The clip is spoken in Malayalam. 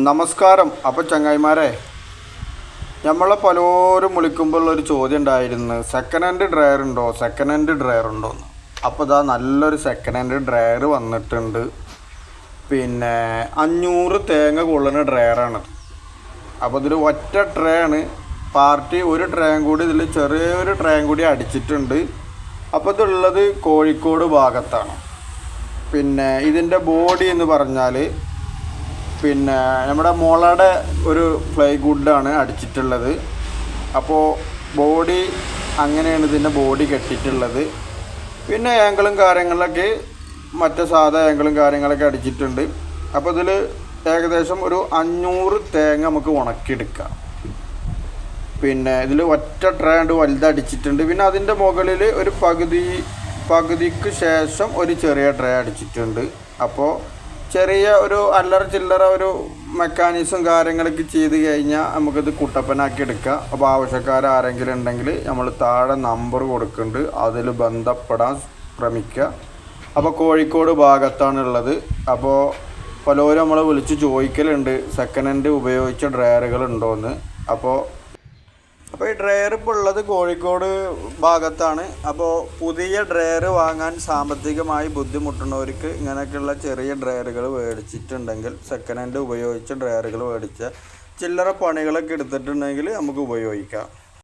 നമസ്കാരം. അപ്പോൾ ചങ്ങായിമാരെ നമ്മളെ പലരും വിളിക്കുമ്പോൾ ഒരു ചോദ്യം ഉണ്ടായിരുന്നു. സെക്കൻഡ് ഹാൻഡ് ഡ്രയർ ഉണ്ടോ? സെക്കൻഡ് ഹാൻഡ് ഡ്രയർ ഉണ്ടോ എന്ന്. അപ്പോൾ ഇതാ നല്ലൊരു സെക്കൻഡ് ഹാൻഡ് ഡ്രയർ വന്നിട്ടുണ്ട്. പിന്നെ അഞ്ഞൂറ് തേങ്ങ കൊള്ളുന്ന ഡ്രയറാണ് അപ്പോൾ ഇതിൽ ഒറ്റ ട്രേ ആണ്. പാർട്ടി ഒരു ട്രേയും കൂടി ഇതിൽ ചെറിയൊരു ട്രേയും കൂടി അടിച്ചിട്ടുണ്ട്. അപ്പോൾ ഇതുള്ളത് കോഴിക്കോട് ഭാഗത്താണ്. പിന്നെ ഇതിന്റെ ബോഡി എന്ന് പറഞ്ഞാൽ പിന്നെ നമ്മുടെ മോളയുടെ ഒരു ഫ്ലൈ പ്ലൈവുഡാണ് അടിച്ചിട്ടുള്ളത്. അപ്പോൾ ബോഡി അങ്ങനെയാണ് ഇതിന്റെ ബോഡി കെട്ടിയിട്ടുള്ളത് പിന്നെ ആംഗിളും കാര്യങ്ങളിലൊക്കെ മറ്റേ സാധാ ആംഗിളും കാര്യങ്ങളൊക്കെ അടിച്ചിട്ടുണ്ട്. അപ്പോൾ ഇതിൽ ഏകദേശം ഒരു അഞ്ഞൂറ് തേങ്ങ നമുക്ക് ഉണക്കിയെടുക്കാം. പിന്നെ ഇതിൽ ഒറ്റ ട്രേ ഉണ്ട് വലുതടിച്ചിട്ടുണ്ട് പിന്നെ അതിന്റെ മുകളിൽ ഒരു പകുതി പകുതിക്ക് ശേഷം ഒരു ചെറിയ ട്രേ അടിച്ചിട്ടുണ്ട്. അപ്പോൾ ചെറിയ ഒരു അല്ലറ ചില്ലറ ഒരു മെക്കാനിസം കാര്യങ്ങളൊക്കെ ചെയ്ത് കഴിഞ്ഞാൽ നമുക്കിത് കുട്ടപ്പനാക്കി എടുക്കാം. അപ്പോൾ ആവശ്യക്കാർ ആരെങ്കിലും ഉണ്ടെങ്കിൽ നമ്മൾ താഴെ നമ്പർ കൊടുക്കുന്നുണ്ട്. അതിൽ ബന്ധപ്പെടാൻ ശ്രമിക്കുക. അപ്പോൾ കോഴിക്കോട് ഭാഗത്താണുള്ളത് അപ്പോൾ പലരും നമ്മളെ വിളിച്ച് ചോദിക്കലുണ്ട്. സെക്കൻഡ് ഹാൻഡ് ഉപയോഗിച്ച ഡ്രയറുകൾ ഉണ്ടോയെന്ന് അപ്പോൾ അപ്പോൾ ഈ ഡ്രയർ ഇപ്പോൾ ഉള്ളത് കോഴിക്കോട് ഭാഗത്താണ്. അപ്പോൾ പുതിയ ഡ്രയർ വാങ്ങാൻ സാമ്പത്തികമായി ബുദ്ധിമുട്ടുന്നവർക്ക് ഇങ്ങനെയൊക്കെയുള്ള ചെറിയ ഡ്രയറുകൾ മേടിച്ചിട്ടുണ്ടെങ്കിൽ സെക്കൻഡ് ഹാൻഡ് ഉപയോഗിച്ച ഡ്രയറുകൾ മേടിച്ച ചില്ലറ പണികളൊക്കെ എടുത്തിട്ടുണ്ടെങ്കിൽ നമുക്ക് ഉപയോഗിക്കാം.